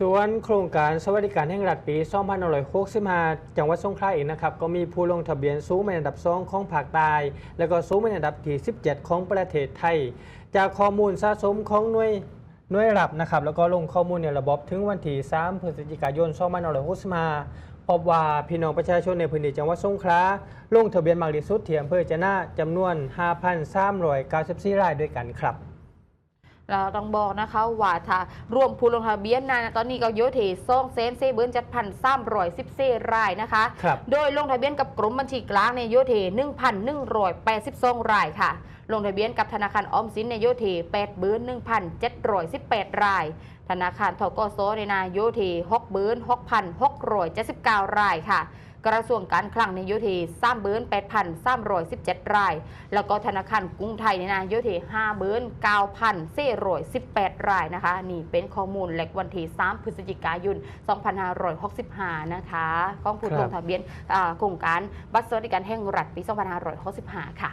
ส่วนโครงการสวัสดิการแห่งรัฐปี2565จังหวัดสงขลาเองนะครับ ก็มีผู้ลงทะเบียนสูงเป็นอันดับ 2 ของภาคใต้ แล้วก็สูงเป็นอันดับที่ 17 ของประเทศไทย จากข้อมูลสะสมของหน่วยหน่วยรับนะครับ แล้วก็ลงข้อมูลในระบบถึงวันที่ 3 พฤศจิกายน2565พบว่าพี่น้องประชาชนในพื้นที่จังหวัดสงขลาลงทะเบียนมากที่สุดที่อำเภอจะน่าจำนวน 5,394รายด้วยกันครับ เราต้องบอกนะคะว่าถ้ารวมผู้ลงทะเบียนนะตอนนี้ก็โยเทซ่องเซนเซเบิร์นจัดพันสามร้อยสิบเซรายนะคะครับโดยลงทะเบียนกับกรมบัญชีกลางในโยเท1,182รายค่ะลงทะเบียนกับธนาคารออมสินในโยเท8บื้น1,718 ราย ธนาคารทกสในนาโยเท6บื้น6,679 รายค่ะกระทรวงการคลังในโยเท3เบิร์น8,317ราย แล้วก็ธนาคารกรุงไทยในนาโยเท5เบิร์น9,418รายนะคะ นี่เป็นข้อมูลแหลกวันที่3พฤศจิกายน2565นะคะของผู้ครับลงทะเบียนอ่าโครงการบัตรสวัสดิการแห่งรัฐปี2565ค่ะ